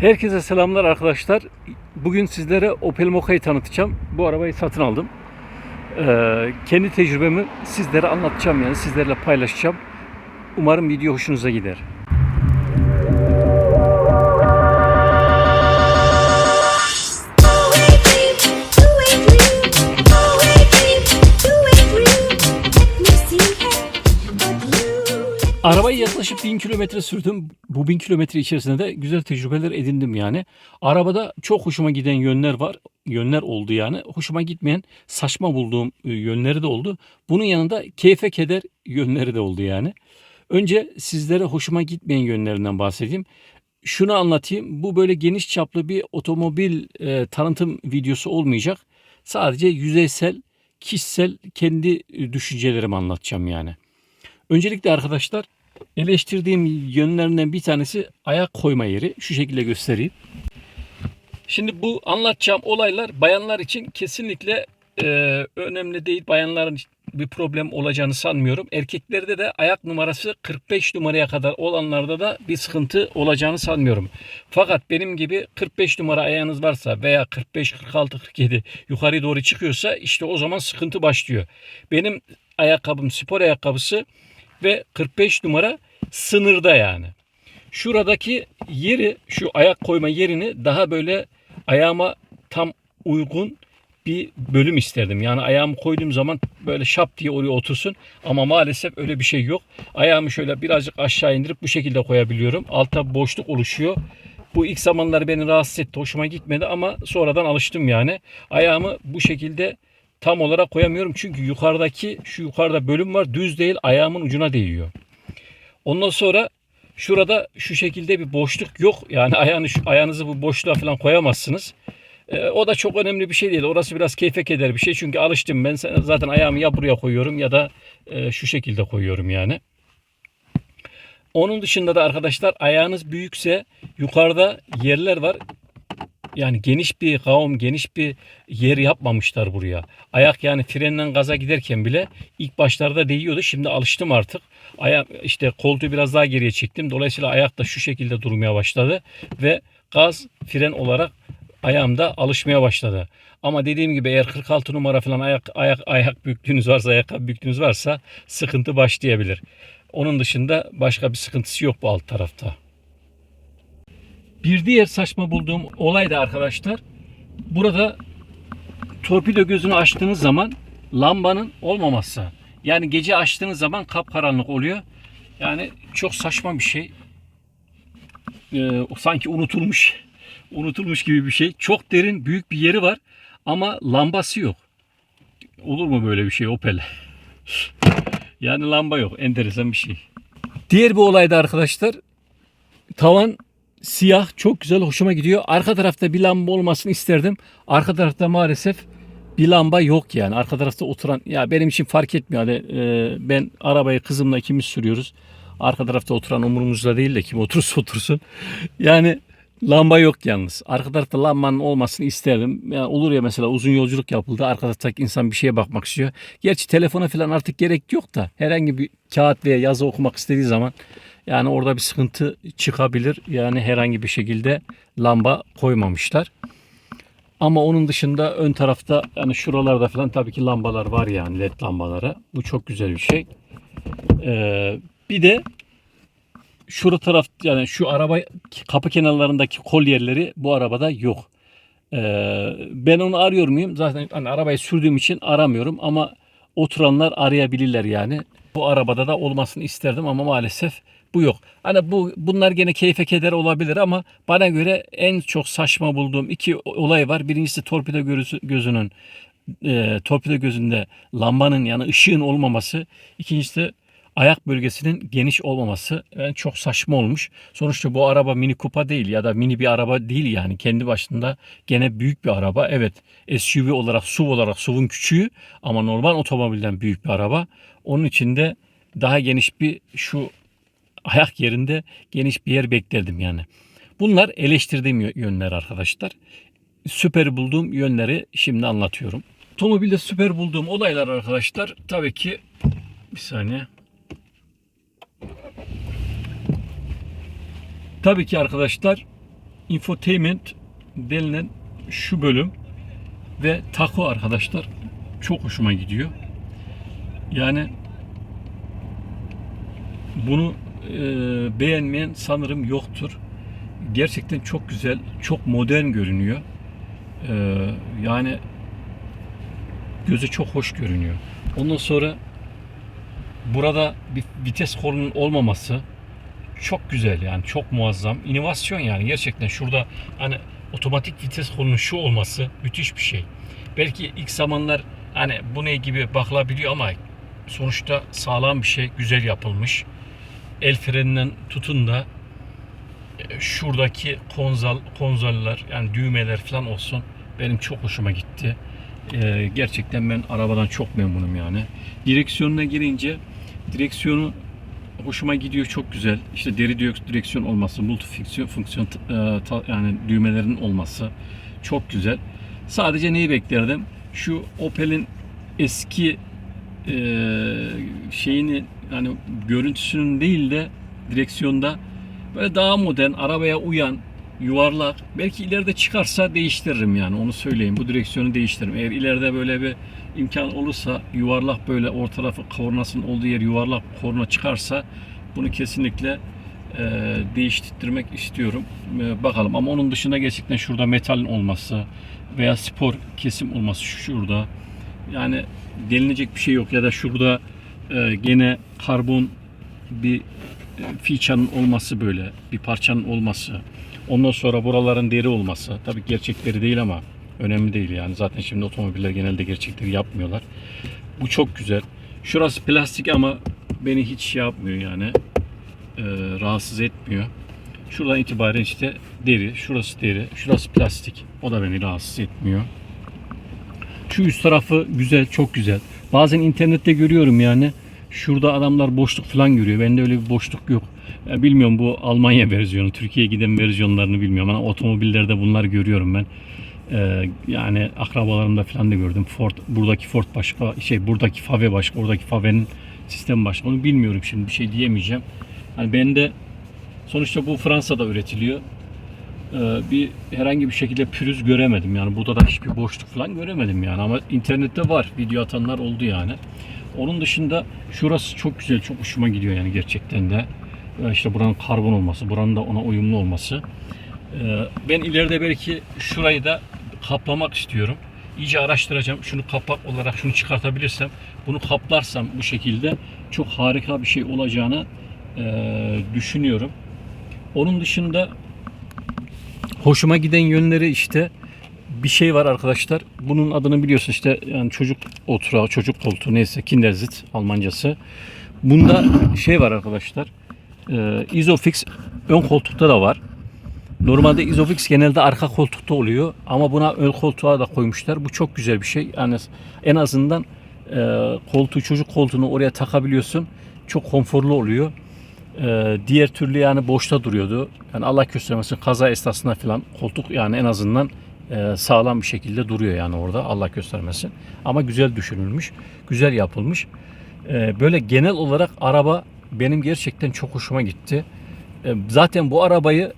Herkese selamlar arkadaşlar. Bugün sizlere Opel Moka'yı tanıtacağım. Bu arabayı satın aldım. Ee, kendi tecrübemi sizlere anlatacağım yani sizlerle paylaşacağım. Umarım video hoşunuza gider. Arabayı yaklaşık 1000 kilometre sürdüm. Bu 1000 kilometre içerisinde de güzel tecrübeler edindim yani. Arabada çok hoşuma giden yönler var. Yönler oldu yani. Hoşuma gitmeyen, saçma bulduğum e, yönleri de oldu. Bunun yanında keyfe keder yönleri de oldu yani. Önce sizlere hoşuma gitmeyen yönlerinden bahsedeyim. Şunu anlatayım. Bu böyle geniş çaplı bir otomobil e, tanıtım videosu olmayacak. Sadece yüzeysel, kişisel kendi e, düşüncelerimi anlatacağım yani. Öncelikle arkadaşlar eleştirdiğim yönlerinden bir tanesi ayak koyma yeri. Şu şekilde göstereyim. Şimdi bu anlatacağım olaylar bayanlar için kesinlikle e, önemli değil. Bayanların bir problem olacağını sanmıyorum. Erkeklerde de ayak numarası 45 numaraya kadar olanlarda da bir sıkıntı olacağını sanmıyorum. Fakat benim gibi 45 numara ayağınız varsa veya 45, 46, 47 yukarı doğru çıkıyorsa işte o zaman sıkıntı başlıyor. Benim ayakkabım spor ayakkabısı ve 45 numara sınırda yani. Şuradaki yeri, şu ayak koyma yerini daha böyle ayağıma tam uygun bir bölüm isterdim. Yani ayağımı koyduğum zaman böyle şap diye oraya otursun. Ama maalesef öyle bir şey yok. Ayağımı şöyle birazcık aşağı indirip bu şekilde koyabiliyorum. Altta boşluk oluşuyor. Bu ilk zamanlar beni rahatsız etti. Hoşuma gitmedi ama sonradan alıştım yani. Ayağımı bu şekilde tam olarak koyamıyorum. Çünkü yukarıdaki şu yukarıda bölüm var. Düz değil ayağımın ucuna değiyor. Ondan sonra şurada şu şekilde bir boşluk yok. Yani ayağını, ayağınızı bu boşluğa falan koyamazsınız. Ee, o da çok önemli bir şey değil. Orası biraz keyfe keder bir şey. Çünkü alıştım ben zaten ayağımı ya buraya koyuyorum ya da e, şu şekilde koyuyorum yani. Onun dışında da arkadaşlar ayağınız büyükse yukarıda yerler var. Yani geniş bir kavim, geniş bir yer yapmamışlar buraya. Ayak yani frenden gaza giderken bile ilk başlarda değiyordu. Şimdi alıştım artık. Ayak işte koltuğu biraz daha geriye çektim. Dolayısıyla ayak da şu şekilde durmaya başladı ve gaz fren olarak ayağımda alışmaya başladı. Ama dediğim gibi eğer 46 numara falan ayak ayak ayak büyüklüğünüz varsa, ayakkabı büyüklüğünüz varsa sıkıntı başlayabilir. Onun dışında başka bir sıkıntısı yok bu alt tarafta. Bir diğer saçma bulduğum olay da arkadaşlar burada torpido gözünü açtığınız zaman lambanın olmaması. Yani gece açtığınız zaman kapkaranlık oluyor. Yani çok saçma bir şey. Ee, sanki unutulmuş. Unutulmuş gibi bir şey. Çok derin büyük bir yeri var ama lambası yok. Olur mu böyle bir şey Opel? yani lamba yok. Enteresan bir şey. Diğer bir olayda arkadaşlar tavan siyah çok güzel hoşuma gidiyor. Arka tarafta bir lamba olmasını isterdim. Arka tarafta maalesef bir lamba yok yani. Arka tarafta oturan ya benim için fark etmiyor. Hani, e, ben arabayı kızımla ikimiz sürüyoruz. Arka tarafta oturan umurumuzda değil de kim oturursa otursun. Yani lamba yok yalnız. Arka tarafta lambanın olmasını isterdim. Yani olur ya mesela uzun yolculuk yapıldı. Arka taraftaki insan bir şeye bakmak istiyor. Gerçi telefona falan artık gerek yok da herhangi bir kağıt veya yazı okumak istediği zaman yani orada bir sıkıntı çıkabilir. Yani herhangi bir şekilde lamba koymamışlar. Ama onun dışında ön tarafta yani şuralarda falan tabii ki lambalar var yani led lambaları. Bu çok güzel bir şey. Ee, bir de şurada taraf yani şu araba kapı kenarlarındaki kol yerleri bu arabada yok. Ee, ben onu arıyor muyum? Zaten hani arabayı sürdüğüm için aramıyorum ama oturanlar arayabilirler yani. Bu arabada da olmasını isterdim ama maalesef bu yok. Hani bu bunlar gene keyfe keder olabilir ama bana göre en çok saçma bulduğum iki olay var. Birincisi torpido gözü- gözünün e, torpido gözünde lambanın yani ışığın olmaması. İkincisi de ayak bölgesinin geniş olmaması yani çok saçma olmuş. Sonuçta bu araba mini kupa değil ya da mini bir araba değil yani kendi başında gene büyük bir araba. Evet SUV olarak SUV olarak SUV'un küçüğü ama normal otomobilden büyük bir araba. Onun için de daha geniş bir şu ayak yerinde geniş bir yer beklerdim yani. Bunlar eleştirdiğim yö- yönler arkadaşlar. Süper bulduğum yönleri şimdi anlatıyorum. Otomobilde süper bulduğum olaylar arkadaşlar tabii ki bir saniye. Tabii ki arkadaşlar infotainment denilen şu bölüm ve taco arkadaşlar çok hoşuma gidiyor. Yani bunu beğenmeyen sanırım yoktur. Gerçekten çok güzel, çok modern görünüyor. E, yani göze çok hoş görünüyor. Ondan sonra burada bir vites kolunun olmaması çok güzel yani çok muazzam. İnovasyon yani gerçekten şurada hani otomatik vites kolunun şu olması müthiş bir şey. Belki ilk zamanlar hani bu ne gibi bakılabiliyor ama sonuçta sağlam bir şey, güzel yapılmış. El freninden tutun da e, şuradaki konzal konzoller yani düğmeler falan olsun benim çok hoşuma gitti. Ee, gerçekten ben arabadan çok memnunum yani. Direksiyonuna girince direksiyonu hoşuma gidiyor çok güzel. İşte deri direk- direksiyon olması, multifonksiyon fonksiyon e, yani düğmelerin olması çok güzel. Sadece neyi beklerdim? Şu Opel'in eski e, şeyini yani görüntüsünün değil de direksiyonda böyle daha modern, arabaya uyan, yuvarlak. Belki ileride çıkarsa değiştiririm yani onu söyleyeyim. Bu direksiyonu değiştiririm. Eğer ileride böyle bir imkan olursa yuvarlak böyle orta tarafı kornasının olduğu yer yuvarlak korna çıkarsa bunu kesinlikle e, değiştirmek istiyorum. E, bakalım ama onun dışında gerçekten şurada metalin olması veya spor kesim olması şurada yani denilecek bir şey yok ya da şurada e, gene karbon bir e, fiçanın olması böyle bir parçanın olması. Ondan sonra buraların deri olması. Tabii gerçekleri değil ama önemli değil yani. Zaten şimdi otomobiller genelde gerçekleri yapmıyorlar. Bu çok güzel. Şurası plastik ama beni hiç şey yapmıyor yani. E, rahatsız etmiyor. Şuradan itibaren işte deri. Şurası deri şurası plastik. O da beni rahatsız etmiyor. Şu üst tarafı güzel, çok güzel. Bazen internette görüyorum yani. Şurada adamlar boşluk falan görüyor. Bende öyle bir boşluk yok. Ya bilmiyorum bu Almanya versiyonu, Türkiye'ye giden versiyonlarını bilmiyorum. Ama otomobillerde bunlar görüyorum ben. Ee, yani akrabalarımda falan da gördüm. Ford, buradaki Ford başka, şey buradaki Fave başka, oradaki Fave'nin sistem başka. Onu bilmiyorum şimdi bir şey diyemeyeceğim. Hani bende sonuçta bu Fransa'da üretiliyor bir herhangi bir şekilde pürüz göremedim. Yani burada da hiçbir boşluk falan göremedim yani ama internette var. Video atanlar oldu yani. Onun dışında şurası çok güzel, çok hoşuma gidiyor yani gerçekten de. E, İşte buranın karbon olması, buranın da ona uyumlu olması. E, Ben ileride belki şurayı da kaplamak istiyorum. İyice araştıracağım. Şunu kapak olarak şunu çıkartabilirsem, bunu kaplarsam bu şekilde çok harika bir şey olacağını e, düşünüyorum. Onun dışında hoşuma giden yönleri işte bir şey var arkadaşlar. Bunun adını biliyorsun işte yani çocuk oturağı, çocuk koltuğu neyse Kindersitz Almancası. Bunda şey var arkadaşlar. E, Isofix ön koltukta da var. Normalde Isofix genelde arka koltukta oluyor ama buna ön koltuğa da koymuşlar. Bu çok güzel bir şey. Yani en azından e, koltuğu çocuk koltuğunu oraya takabiliyorsun. Çok konforlu oluyor. Ee, diğer türlü yani boşta duruyordu. Yani Allah göstermesin kaza esnasında falan koltuk yani en azından e, sağlam bir şekilde duruyor yani orada Allah göstermesin. Ama güzel düşünülmüş, güzel yapılmış. Ee, böyle genel olarak araba benim gerçekten çok hoşuma gitti. Ee, zaten bu arabayı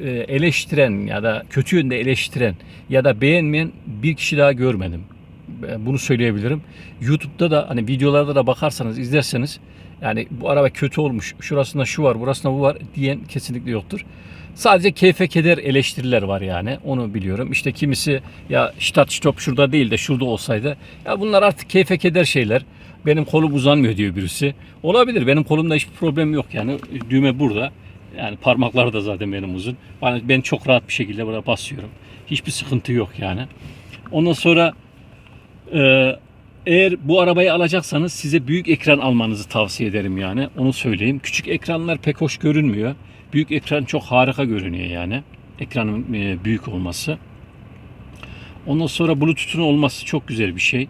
e, eleştiren ya da kötü yönde eleştiren ya da beğenmeyen bir kişi daha görmedim. Ben Bunu söyleyebilirim. YouTube'da da hani videolarda da bakarsanız izlerseniz yani bu araba kötü olmuş. Şurasında şu var, burasında bu var diyen kesinlikle yoktur. Sadece keyfe keder eleştiriler var yani. Onu biliyorum. İşte kimisi ya start stop şurada değil de şurada olsaydı. Ya bunlar artık keyfe keder şeyler. Benim kolum uzanmıyor diyor birisi. Olabilir. Benim kolumda hiçbir problem yok yani. Düğme burada. Yani parmaklar da zaten benim uzun. Ben, ben çok rahat bir şekilde burada basıyorum. Hiçbir sıkıntı yok yani. Ondan sonra ee, eğer bu arabayı alacaksanız size büyük ekran almanızı tavsiye ederim yani. Onu söyleyeyim. Küçük ekranlar pek hoş görünmüyor. Büyük ekran çok harika görünüyor yani. Ekranın e, büyük olması. Ondan sonra Bluetooth'un olması çok güzel bir şey.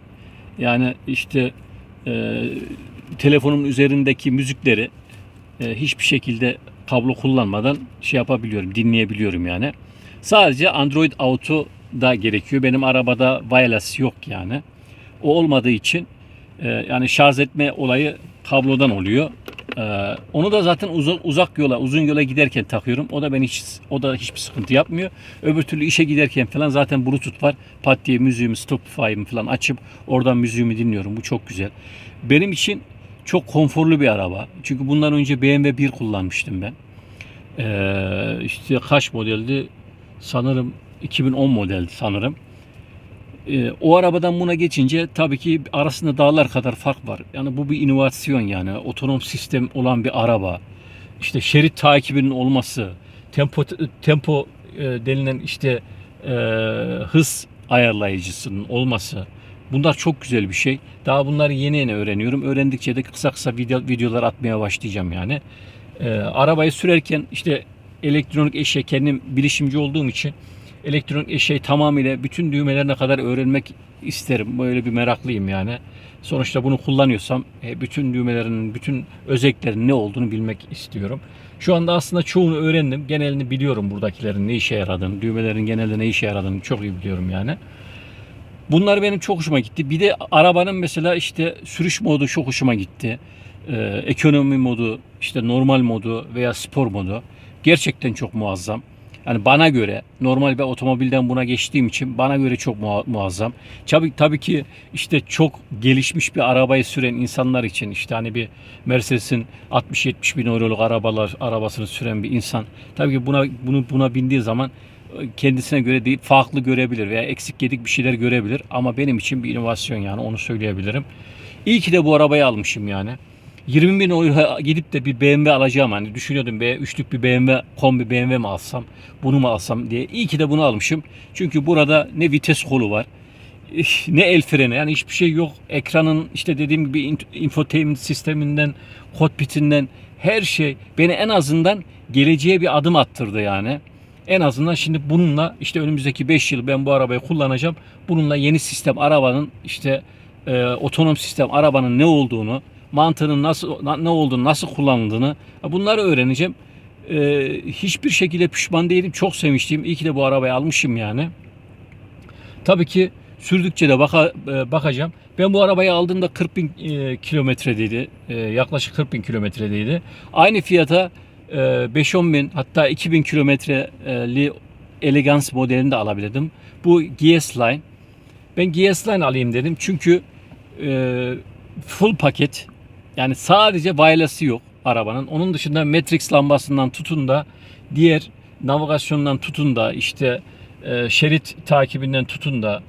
Yani işte e, telefonun üzerindeki müzikleri e, hiçbir şekilde kablo kullanmadan şey yapabiliyorum, dinleyebiliyorum yani. Sadece Android Auto da gerekiyor. Benim arabada wireless yok yani. O olmadığı için e, yani şarj etme olayı kablodan oluyor. Ee, onu da zaten uzak, uzak yola, uzun yola giderken takıyorum. O da ben hiç o da hiçbir sıkıntı yapmıyor. Öbür türlü işe giderken falan zaten Bluetooth var. Pat diye müziğimi, Spotify'ımı falan açıp oradan müziğimi dinliyorum. Bu çok güzel. Benim için çok konforlu bir araba. Çünkü bundan önce BMW 1 kullanmıştım ben. Ee, işte kaç modeldi? Sanırım 2010 modeldi sanırım. Ee, o arabadan buna geçince tabii ki arasında dağlar kadar fark var. Yani bu bir inovasyon yani. Otonom sistem olan bir araba. İşte şerit takibinin olması, tempo tempo e, denilen işte e, hız ayarlayıcısının olması. Bunlar çok güzel bir şey. Daha bunları yeni yeni öğreniyorum. Öğrendikçe de kısa kısa video, videolar atmaya başlayacağım yani. Ee, arabayı sürerken işte elektronik eşya kendim bilişimci olduğum için elektronik eşyayı tamamıyla bütün düğmelerine kadar öğrenmek isterim. Böyle bir meraklıyım yani. Sonuçta bunu kullanıyorsam e, bütün düğmelerinin, bütün özelliklerinin ne olduğunu bilmek istiyorum. Şu anda aslında çoğunu öğrendim. Genelini biliyorum buradakilerin ne işe yaradığını, düğmelerin genelde ne işe yaradığını çok iyi biliyorum yani. Bunlar benim çok hoşuma gitti. Bir de arabanın mesela işte sürüş modu çok hoşuma gitti. Ee, ekonomi modu, işte normal modu veya spor modu gerçekten çok muazzam. Yani bana göre normal bir otomobilden buna geçtiğim için bana göre çok mua- muazzam. Tabii, tabii ki işte çok gelişmiş bir arabayı süren insanlar için işte hani bir Mercedes'in 60-70 bin euroluk arabalar arabasını süren bir insan tabii ki buna bunu buna bindiği zaman kendisine göre değil farklı görebilir veya eksik gedik bir şeyler görebilir ama benim için bir inovasyon yani onu söyleyebilirim. İyi ki de bu arabayı almışım yani. 20 bin euro gidip de bir BMW alacağım hani düşünüyordum be üçlük bir BMW kombi BMW mi alsam bunu mu alsam diye. İyi ki de bunu almışım. Çünkü burada ne vites kolu var ne el freni yani hiçbir şey yok. Ekranın işte dediğim gibi in- infotainment sisteminden, kokpitinden her şey beni en azından geleceğe bir adım attırdı yani. En azından şimdi bununla işte önümüzdeki 5 yıl ben bu arabayı kullanacağım. Bununla yeni sistem arabanın işte e, sistem arabanın ne olduğunu, mantığının nasıl na- ne olduğunu, nasıl kullanıldığını bunları öğreneceğim. E, hiçbir şekilde pişman değilim. Çok sevmiştim. İyi ki de bu arabayı almışım yani. Tabii ki sürdükçe de baka, e, bakacağım. Ben bu arabayı aldığımda 40 bin e, kilometredeydi. E, yaklaşık 40 bin kilometredeydi. Aynı fiyata e, 5-10 bin hatta 2000 kilometreli Elegance modelini de alabilirdim. Bu GS Line. Ben GS Line alayım dedim çünkü e, full paket yani sadece wireless'ı yok arabanın. Onun dışında Matrix lambasından tutun da diğer navigasyondan tutun da işte e, şerit takibinden tutun da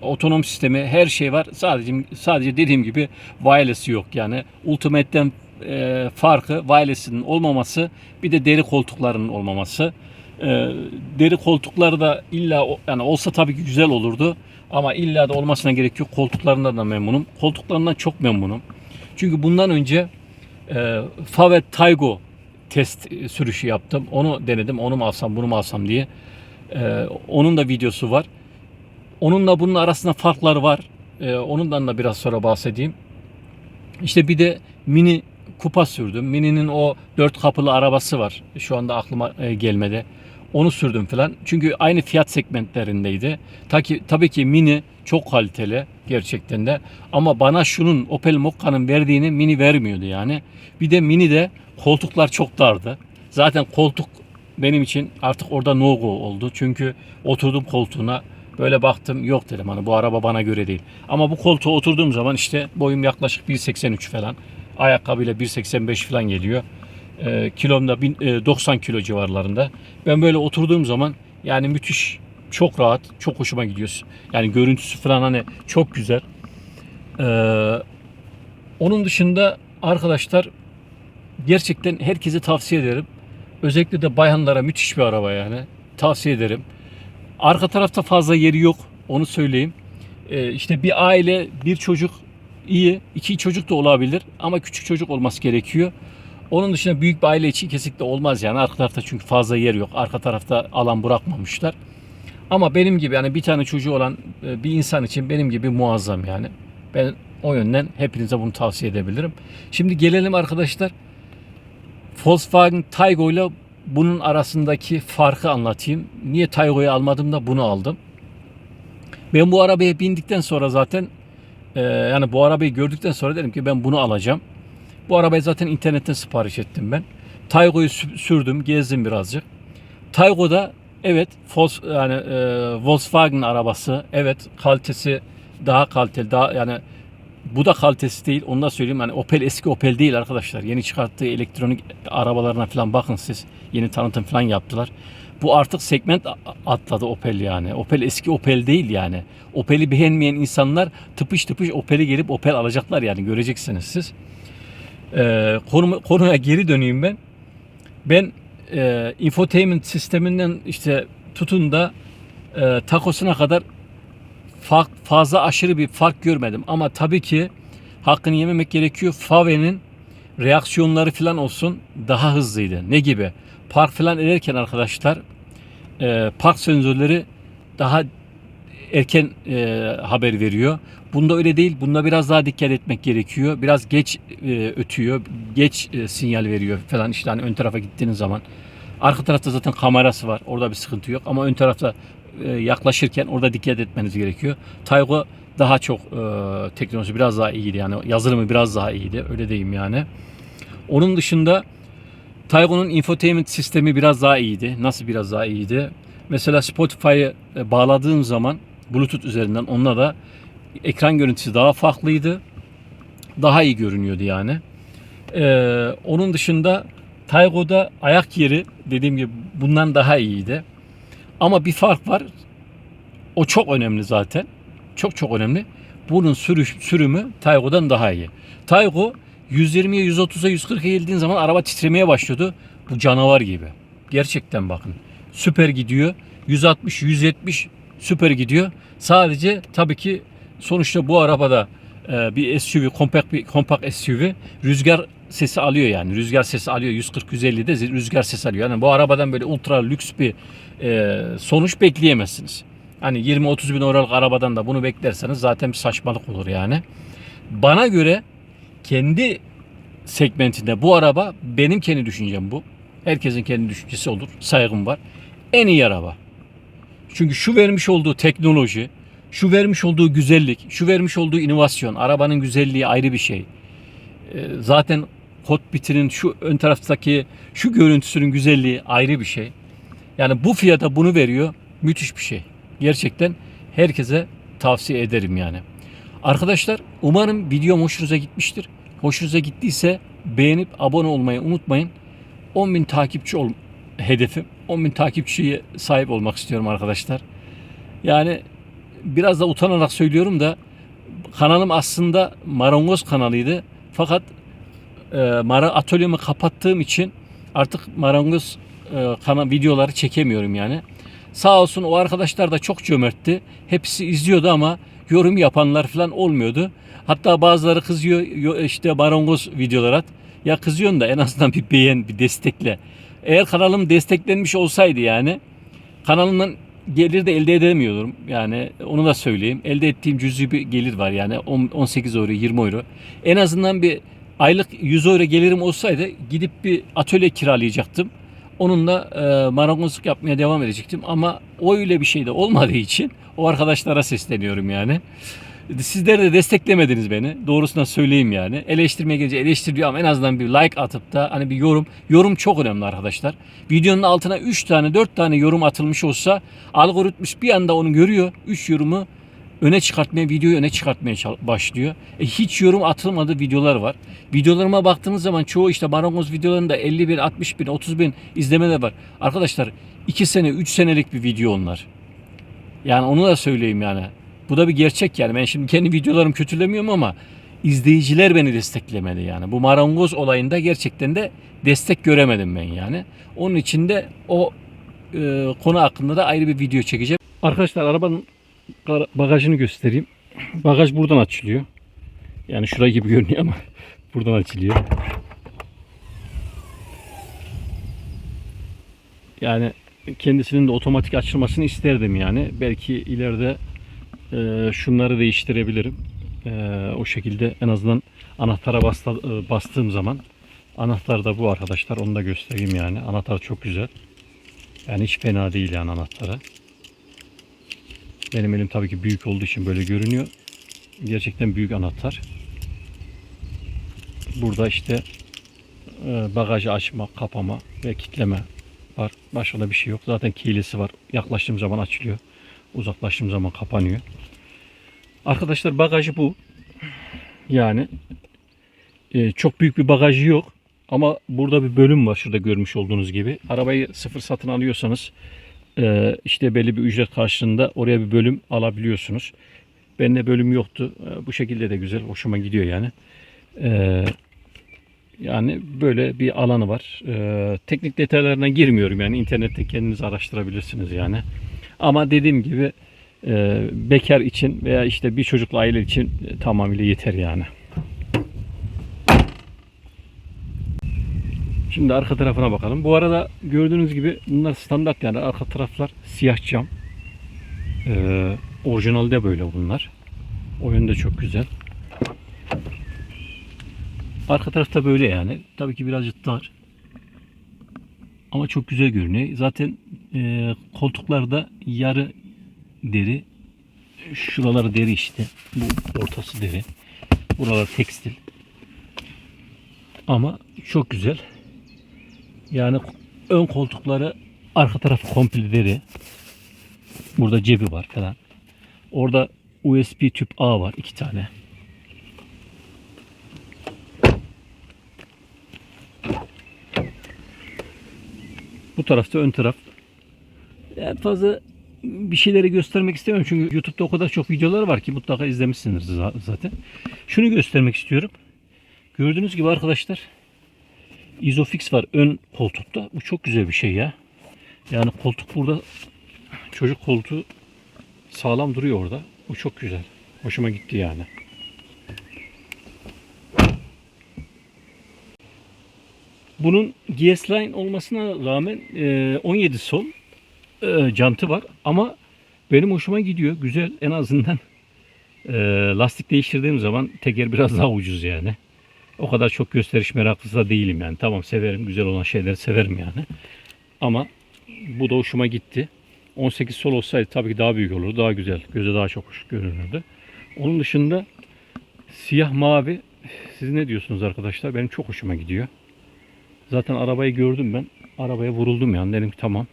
otonom sistemi her şey var. Sadece sadece dediğim gibi wireless'ı yok yani. Ultimate'den e, farkı wireless'ın olmaması bir de deri koltuklarının olmaması. E, deri koltukları da illa yani olsa tabii ki güzel olurdu ama illa da olmasına gerek yok. Koltuklarından da memnunum. Koltuklarından çok memnunum. Çünkü bundan önce e, Favet Taygo test e, sürüşü yaptım. Onu denedim. Onu mu alsam, bunu mu alsam diye. E, onun da videosu var. Onunla bunun arasında farklar var. E, onundan da biraz sonra bahsedeyim. İşte bir de mini kupa sürdüm. Mini'nin o dört kapılı arabası var. Şu anda aklıma e, gelmedi. Onu sürdüm falan. Çünkü aynı fiyat segmentlerindeydi. Ta ki, tabii ki Mini çok kaliteli gerçekten de. Ama bana şunun Opel Mokka'nın verdiğini Mini vermiyordu yani. Bir de Mini'de koltuklar çok dardı. Zaten koltuk benim için artık orada no go oldu. Çünkü oturdum koltuğuna böyle baktım yok dedim hani bu araba bana göre değil. Ama bu koltuğa oturduğum zaman işte boyum yaklaşık 1.83 falan. Ayakkabıyla 1.85 falan geliyor. E, kilomda bin- e, 90 kilo civarlarında. Ben böyle oturduğum zaman yani müthiş çok rahat, çok hoşuma gidiyor. Yani görüntüsü falan hani çok güzel. Ee, onun dışında arkadaşlar gerçekten herkese tavsiye ederim. Özellikle de bayanlara müthiş bir araba yani. Tavsiye ederim. Arka tarafta fazla yeri yok. Onu söyleyeyim. Ee, işte bir aile, bir çocuk iyi. iki çocuk da olabilir ama küçük çocuk olması gerekiyor. Onun dışında büyük bir aile için kesinlikle olmaz yani. Arka tarafta çünkü fazla yer yok. Arka tarafta alan bırakmamışlar. Ama benim gibi yani bir tane çocuğu olan e, bir insan için benim gibi muazzam yani. Ben o yönden hepinize bunu tavsiye edebilirim. Şimdi gelelim arkadaşlar. Volkswagen Taygo ile bunun arasındaki farkı anlatayım. Niye Taygo'yu almadım da bunu aldım. Ben bu arabaya bindikten sonra zaten e, yani bu arabayı gördükten sonra dedim ki ben bunu alacağım. Bu arabayı zaten internetten sipariş ettim ben. Taygo'yu sü- sürdüm, gezdim birazcık. Taygo'da evet Volks, yani e, Volkswagen arabası evet kalitesi daha kaliteli daha yani bu da kalitesi değil onu da söyleyeyim. Yani Opel eski Opel değil arkadaşlar. Yeni çıkarttığı elektronik arabalarına falan bakın siz. Yeni tanıtım falan yaptılar. Bu artık segment atladı Opel yani. Opel eski Opel değil yani. Opel'i beğenmeyen insanlar tıpış tıpış Opel'i gelip Opel alacaklar yani göreceksiniz siz. Ee, konu, konuya geri döneyim ben. Ben e, infotainment sisteminden işte tutun da e, takosuna kadar fark, fazla aşırı bir fark görmedim. Ama tabii ki hakkını yememek gerekiyor. Fave'nin reaksiyonları falan olsun daha hızlıydı. Ne gibi? Park falan ederken arkadaşlar e, park sensörleri daha erken e, haber veriyor. Bunda öyle değil. Bunda biraz daha dikkat etmek gerekiyor. Biraz geç e, ötüyor. Geç e, sinyal veriyor falan işte hani ön tarafa gittiğiniz zaman. Arka tarafta zaten kamerası var. Orada bir sıkıntı yok. Ama ön tarafta e, yaklaşırken orada dikkat etmeniz gerekiyor. Taygo daha çok e, teknolojisi biraz daha iyiydi. Yani yazılımı biraz daha iyiydi. Öyle diyeyim yani. Onun dışında Taygo'nun infotainment sistemi biraz daha iyiydi. Nasıl biraz daha iyiydi? Mesela Spotify'ı e, bağladığım zaman Bluetooth üzerinden onunla da ekran görüntüsü daha farklıydı. Daha iyi görünüyordu yani. Ee, onun dışında Taygo'da ayak yeri dediğim gibi bundan daha iyiydi. Ama bir fark var. O çok önemli zaten. Çok çok önemli. Bunun sürüş, sürümü Taygo'dan daha iyi. Taygo 120'ye, 130'a, 140'a geldiğin zaman araba titremeye başlıyordu. Bu canavar gibi. Gerçekten bakın. Süper gidiyor. 160, 170 süper gidiyor. Sadece tabii ki sonuçta bu arabada bir SUV, kompakt bir kompakt SUV rüzgar sesi alıyor yani. Rüzgar sesi alıyor. 140-150'de rüzgar sesi alıyor. Yani bu arabadan böyle ultra lüks bir e, sonuç bekleyemezsiniz. Hani 20-30 bin liralık arabadan da bunu beklerseniz zaten bir saçmalık olur yani. Bana göre kendi segmentinde bu araba benim kendi düşüncem bu. Herkesin kendi düşüncesi olur. Saygım var. En iyi araba. Çünkü şu vermiş olduğu teknoloji, şu vermiş olduğu güzellik, şu vermiş olduğu inovasyon, arabanın güzelliği ayrı bir şey. Ee, Zaten kokpitinin şu ön taraftaki şu görüntüsünün güzelliği ayrı bir şey. Yani bu fiyata bunu veriyor. Müthiş bir şey. Gerçekten herkese tavsiye ederim yani. Arkadaşlar umarım videom hoşunuza gitmiştir. Hoşunuza gittiyse beğenip abone olmayı unutmayın. 10.000 takipçi ol hedefim. 10.000 takipçiye sahip olmak istiyorum arkadaşlar. Yani biraz da utanarak söylüyorum da kanalım aslında marangoz kanalıydı. Fakat e, mara atölyemi kapattığım için artık marangoz e, kana videoları çekemiyorum yani. Sağ olsun o arkadaşlar da çok cömertti. Hepsi izliyordu ama yorum yapanlar falan olmuyordu. Hatta bazıları kızıyor "Yo, işte marangoz videolar at. Ya kızıyorsun da en azından bir beğen, bir destekle. Eğer kanalım desteklenmiş olsaydı yani kanalımdan gelir de elde edemiyordum. Yani onu da söyleyeyim. Elde ettiğim cüzi bir gelir var yani 10 18 euro, 20 euro. En azından bir aylık 100 euro gelirim olsaydı gidip bir atölye kiralayacaktım. Onunla e, marangozluk yapmaya devam edecektim ama o öyle bir şey de olmadığı için o arkadaşlara sesleniyorum yani. Sizler de desteklemediniz beni. Doğrusuna söyleyeyim yani. Eleştirmeye gelince eleştiriyor ama en azından bir like atıp da hani bir yorum. Yorum çok önemli arkadaşlar. Videonun altına 3 tane 4 tane yorum atılmış olsa algoritmus bir anda onu görüyor. 3 yorumu öne çıkartmaya, videoyu öne çıkartmaya başlıyor. E, hiç yorum atılmadığı videolar var. Videolarıma baktığınız zaman çoğu işte marangoz videolarında 50 bin, 60 bin, 30 bin izlemeler var. Arkadaşlar 2 sene, 3 senelik bir video onlar. Yani onu da söyleyeyim yani. Bu da bir gerçek yani. Ben şimdi kendi videolarımı kötülemiyorum ama izleyiciler beni desteklemedi yani. Bu marangoz olayında gerçekten de destek göremedim ben yani. Onun için de o e, konu hakkında da ayrı bir video çekeceğim. Arkadaşlar arabanın bagajını göstereyim. Bagaj buradan açılıyor. Yani şurayı gibi görünüyor ama buradan açılıyor. Yani kendisinin de otomatik açılmasını isterdim yani. Belki ileride e, şunları değiştirebilirim. E, o şekilde en azından anahtara basta, e, bastığım zaman anahtar da bu arkadaşlar. Onu da göstereyim yani. Anahtar çok güzel. Yani hiç fena değil yani anahtarı. Benim elim tabii ki büyük olduğu için böyle görünüyor. Gerçekten büyük anahtar. Burada işte e, bagajı açma, kapama ve kitleme var. Başka da bir şey yok. Zaten kilisi var. Yaklaştığım zaman açılıyor. Uzaklaştığım zaman kapanıyor. Arkadaşlar bagajı bu. Yani e, çok büyük bir bagajı yok. Ama burada bir bölüm var şurada görmüş olduğunuz gibi. Arabayı sıfır satın alıyorsanız e, işte belli bir ücret karşılığında oraya bir bölüm alabiliyorsunuz. Bende bölüm yoktu. E, bu şekilde de güzel. Hoşuma gidiyor yani. E, yani böyle bir alanı var. E, teknik detaylarına girmiyorum yani internette kendiniz araştırabilirsiniz yani. Ama dediğim gibi e, bekar için veya işte bir çocuklu aile için e, tamamıyla yeter yani. Şimdi arka tarafına bakalım. Bu arada gördüğünüz gibi bunlar standart yani arka taraflar siyah cam. Ee, orijinalde böyle bunlar. O yönde çok güzel. Arka tarafta böyle yani. Tabii ki birazcık dar. Ama çok güzel görünüyor. Zaten e, koltuklarda yarı deri. Şuraları deri işte. Bu ortası deri. Buralar tekstil. Ama çok güzel. Yani ön koltukları arka tarafı komple deri. Burada cebi var falan. Orada USB tüp A var iki tane. Bu tarafta ön taraf. Yani fazla bir şeyleri göstermek istemiyorum çünkü YouTube'da o kadar çok videolar var ki mutlaka izlemişsinizdir za- zaten. Şunu göstermek istiyorum. Gördüğünüz gibi arkadaşlar Isofix var ön koltukta. Bu çok güzel bir şey ya. Yani koltuk burada çocuk koltuğu sağlam duruyor orada. Bu çok güzel. Hoşuma gitti yani. Bunun GS Line olmasına rağmen e, 17 sol e, jantı var ama benim hoşuma gidiyor. Güzel en azından e, lastik değiştirdiğim zaman teker biraz daha ucuz yani. O kadar çok gösteriş meraklısı da değilim yani. Tamam severim. Güzel olan şeyleri severim yani. Ama bu da hoşuma gitti. 18 sol olsaydı tabii ki daha büyük olurdu. Daha güzel. Göze daha çok hoş görünürdü. Onun dışında siyah mavi siz ne diyorsunuz arkadaşlar? Benim çok hoşuma gidiyor. Zaten arabayı gördüm ben. Arabaya vuruldum yani. Dedim ki tamam.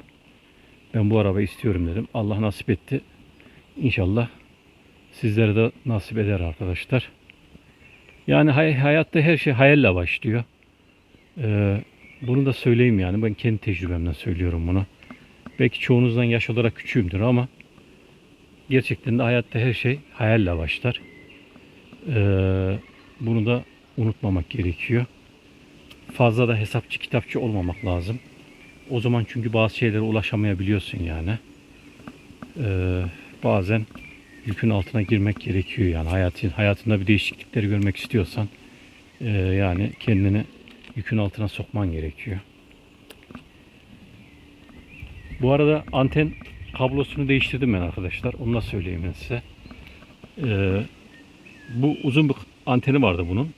Ben bu arabayı istiyorum dedim. Allah nasip etti. İnşallah sizlere de nasip eder arkadaşlar. Yani hay- hayatta her şey hayalle başlıyor. Ee, bunu da söyleyeyim yani. Ben kendi tecrübemden söylüyorum bunu. Belki çoğunuzdan yaş olarak küçüğümdür ama gerçekten de hayatta her şey hayalle başlar. Ee, bunu da unutmamak gerekiyor. Fazla da hesapçı kitapçı olmamak lazım. O zaman çünkü bazı şeylere ulaşamayabiliyorsun yani. Ee, bazen yükün altına girmek gerekiyor yani hayatın hayatında bir değişiklikleri görmek istiyorsan e, yani kendini yükün altına sokman gerekiyor. Bu arada anten kablosunu değiştirdim ben arkadaşlar. Onu da söyleyeyim ben size. Ee, bu uzun bir anteni vardı bunun.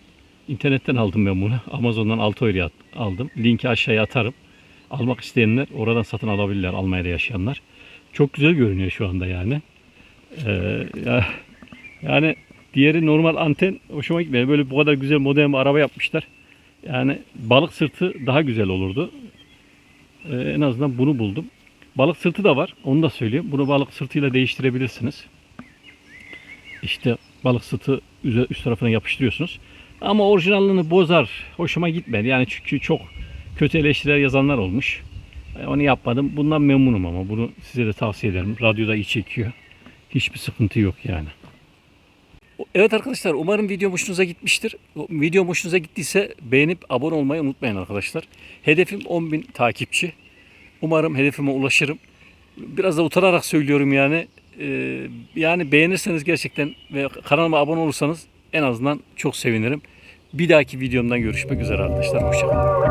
İnternetten aldım ben bunu. Amazon'dan 6 euroya aldım. Linki aşağıya atarım. Almak isteyenler oradan satın alabilirler. Almanya'da yaşayanlar. Çok güzel görünüyor şu anda yani. Ee, ya, yani diğeri normal anten hoşuma gitmiyor. Böyle bu kadar güzel modern bir araba yapmışlar. Yani balık sırtı daha güzel olurdu. Ee, en azından bunu buldum. Balık sırtı da var. Onu da söyleyeyim. Bunu balık sırtıyla değiştirebilirsiniz. İşte balık sırtı üst tarafına yapıştırıyorsunuz. Ama orijinalini bozar. Hoşuma gitmedi. Yani çünkü çok kötü eleştiriler yazanlar olmuş. E, Onu yapmadım. Bundan memnunum ama bunu size de tavsiye ederim. Radyoda iyi çekiyor. Hiçbir sıkıntı yok yani. Evet arkadaşlar umarım video hoşunuza gitmiştir. Video hoşunuza gittiyse beğenip abone olmayı unutmayın arkadaşlar. Hedefim 10.000 takipçi. Umarım hedefime ulaşırım. Biraz da utanarak söylüyorum yani. Ee, yani beğenirseniz gerçekten ve kanalıma abone olursanız en azından çok sevinirim. Bir dahaki videomdan görüşmek üzere arkadaşlar. Hoşçakalın.